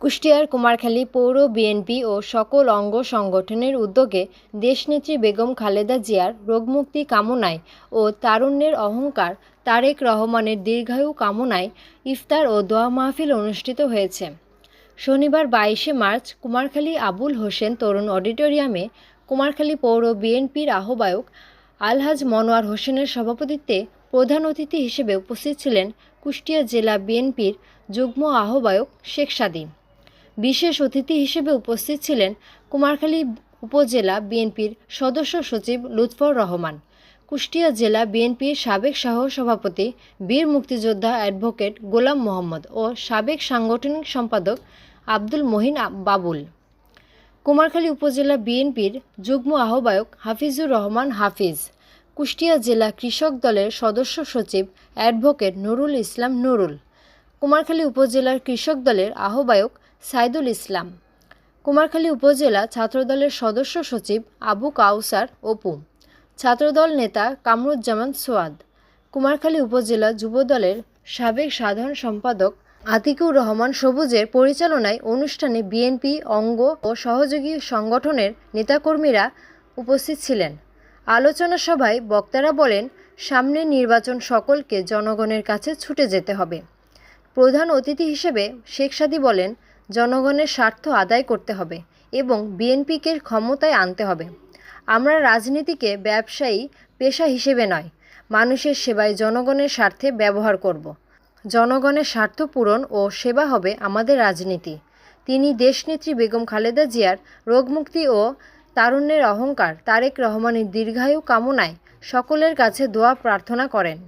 কুষ্টিয়ার কুমারখালী পৌর বিএনপি ও সকল অঙ্গ সংগঠনের উদ্যোগে দেশনেত্রী বেগম খালেদা জিয়ার রোগমুক্তি কামনায় ও তারুণ্যের অহংকার তারেক রহমানের দীর্ঘায়ু কামনায় ইফতার ও দোয়া মাহফিল অনুষ্ঠিত হয়েছে। শনিবার বাইশে মার্চ কুমারখালী আবুল হোসেন তরুণ অডিটোরিয়ামে কুমারখালী পৌর বিএনপির আহ্বায়ক আলহাজ মনোয়ার হোসেনের সভাপতিত্বে প্রধান অতিথি হিসেবে উপস্থিত ছিলেন কুষ্টিয়া জেলা বিএনপির যুগ্ম আহ্বায়ক শেখ সাদী বিশেষ অতিথি হিসেবে উপস্থিত ছিলেন কুমারখালী উপজেলা বিএনপির সদস্য সচিব লুৎফর রহমান। কুষ্টিয়া জেলা বিএনপির সাবেক সহ সভাপতি বীর মুক্তিযোদ্ধা অ্যাডভোকেট গোলাম মোহাম্মদ ও সাবেক সাংগঠনিক সম্পাদক আব্দুল মহিন বাবুল। কুমারখালী উপজেলা বিএনপির যুগ্ম আহ্বায়ক হাফিজুর রহমান হাফিজ। কুষ্টিয়া জেলা কৃষক দলের সদস্য সচিব অ্যাডভোকেট নুরুল ইসলাম নুরুল। কুমারখালী উপজেলার কৃষক দলের আহ্বায়ক সাইদুল ইসলাম। কুমারখালী উপজেলা ছাত্রদলের সদস্য সচিব আবু কাউসার অপু। ছাত্রদল নেতা কামরুজ্জামান সোয়াদ। কুমারখালী উপজেলা যুবদলের সাবেক সাধারণ সম্পাদক আতিকুর রহমান সবুজের পরিচালনায় অনুষ্ঠানে বিএনপি, অঙ্গ ও সহযোগী সংগঠনের নেতাকর্মীরা উপস্থিত ছিলেন। আলোচনা সভায় বক্তারা বলেন, সামনে নির্বাচন সকলকে জনগণের কাছে ছুটে যেতে হবে। প্রধান অতিথি হিসেবে শেখ সাদী বলেন জনগণের স্বার্থ আদায় করতে হবে এবং বিএনপিকে ক্ষমতায় আনতে হবে। আমরা রাজনীতিকে ব্যবসায়ী পেশা হিসেবে নয়, মানুষের সেবায় জনগণের স্বার্থে ব্যবহার করব। জনগণের স্বার্থ পূরণ ও সেবা হবে আমাদের রাজনীতি। তিনি দেশনেত্রী বেগম খালেদা জিয়ার রোগমুক্তি ও তারুণ্যের অহংকার তারেক রহমানের দীর্ঘায়ু কামনায় সকলের কাছে দোয়া প্রার্থনা করেন।